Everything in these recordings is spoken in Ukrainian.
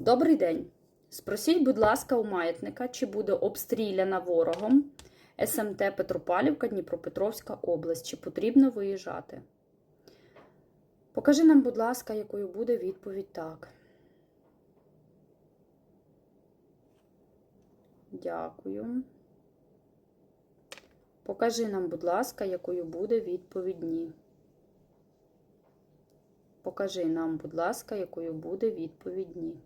Добрий день. Спросіть, будь ласка, у маятника, чи буде обстріляна ворогом СМТ Петропавлівка, Дніпропетровська область, чи потрібно виїжджати? Покажи нам, будь ласка, якою буде відповідь так. Дякую. Покажи нам, будь ласка, якою буде відповідь ні. Покажи нам, будь ласка, якою буде відповідь ні.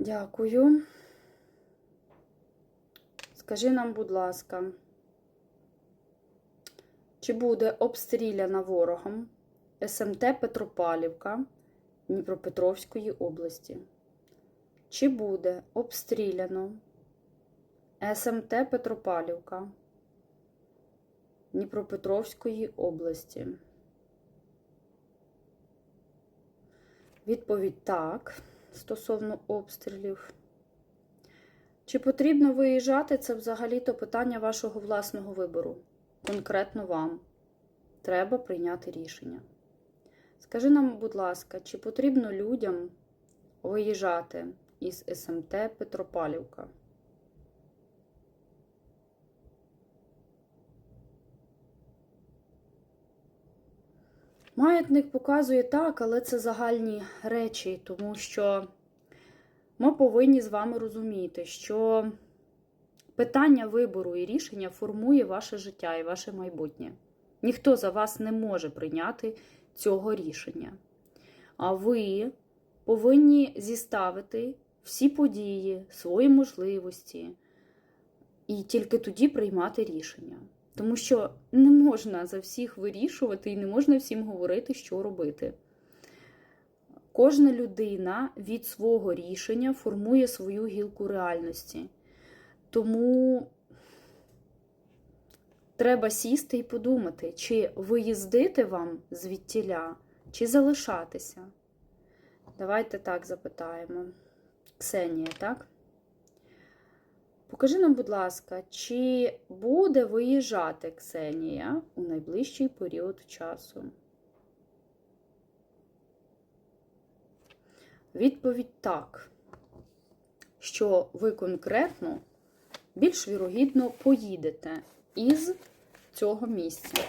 Дякую. Скажи нам, будь ласка, чи буде обстріляна ворогом СМТ Петропавлівка Дніпропетровської області? Чи буде обстріляно СМТ Петропавлівка Дніпропетровської області? Відповідь так стосовно обстрілів. Чи потрібно виїжджати, це взагалі-то питання вашого власного вибору. Конкретно вам. Треба прийняти рішення. Скажи нам, будь ласка, чи потрібно людям виїжджати із СМТ Петропавлівка? Маятник показує так, але це загальні речі, тому що ми повинні з вами розуміти, що питання вибору і рішення формує ваше життя і ваше майбутнє. Ніхто за вас не може прийняти цього рішення. А ви повинні зіставити всі події, свої можливості, і тільки тоді приймати рішення. Тому що не можна за всіх вирішувати і не можна всім говорити, що робити. Кожна людина від свого рішення формує свою гілку реальності. Тому треба сісти і подумати, чи виїздити вам звідтіля, чи залишатися. Давайте так запитаємо. Ксенія, так? Покажи нам, будь ласка, чи буде виїжджати Ксенія у найближчий період часу? Відповідь так, що ви конкретно більш вірогідно поїдете із цього місця.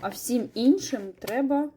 А всім іншим треба